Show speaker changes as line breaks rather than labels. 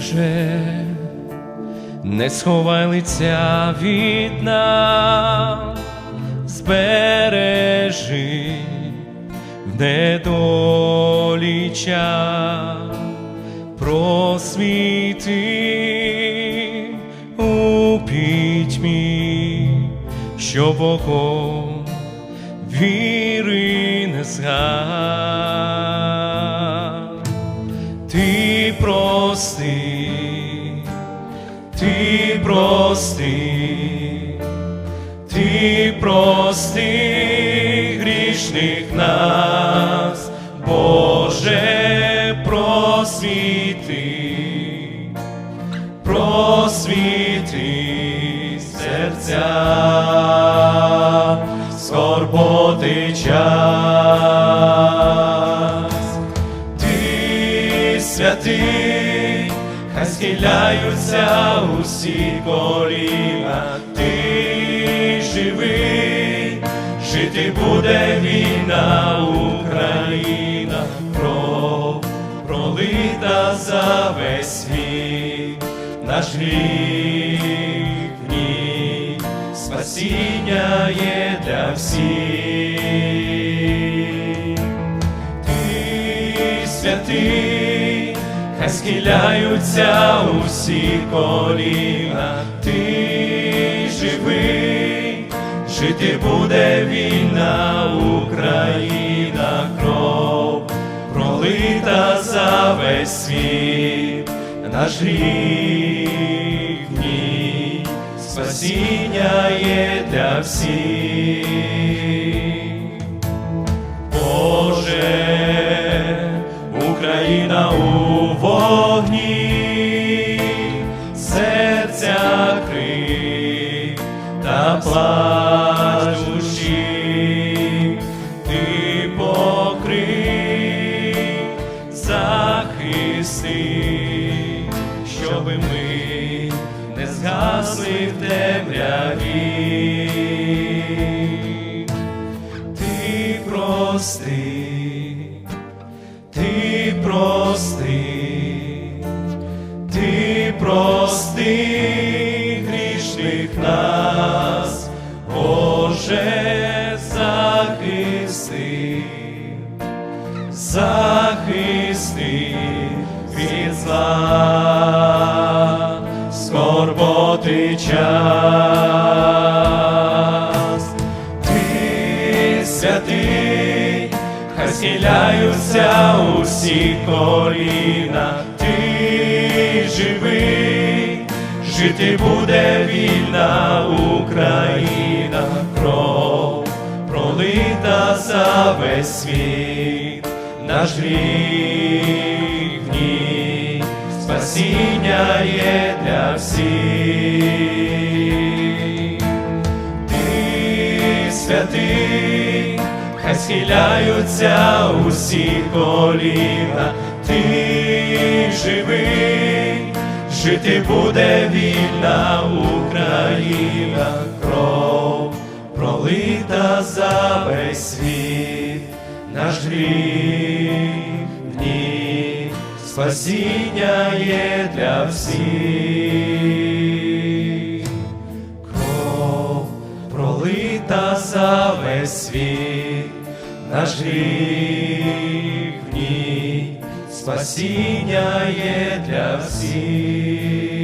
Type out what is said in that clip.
Боже, не сховай лиця від нас, збережи в недолі час, просвіти у пітьмі, що Богом віри не згад. Ти прости, ти прости, ти прости грішних нас, Боже, просвіти, просвіти серця, скорботи час. Ти святий, хай схиляються усі коліна, ти живий, жити буде війна, Україна, кров пролита за весь світ, наш гріх в спасіння є для всіх. Ти святий, схиляються усі коліна, ти живий, жити буде війна, Україна, кров пролита за весь світ, наш ній, спасіння є для всіх. Україна у та плач ти покрий, захисти, щоби ми не згасли в темряві. Ти прости, ти прости, ти прости захисти, захисти від зла, скорботи час. Ти святий, хай схиляються усі коліна, ти живий, жити буде вільна Україна, за весь світ, наш гріх в спасіння є для всіх. Ти святий, хай схиляються усі коліна, ти живий, жити буде вільна Україна, пролита за весь світ, наш гріх в спасіння є для всіх. Кров пролита за весь світ, наш гріх в спасіння є для всіх.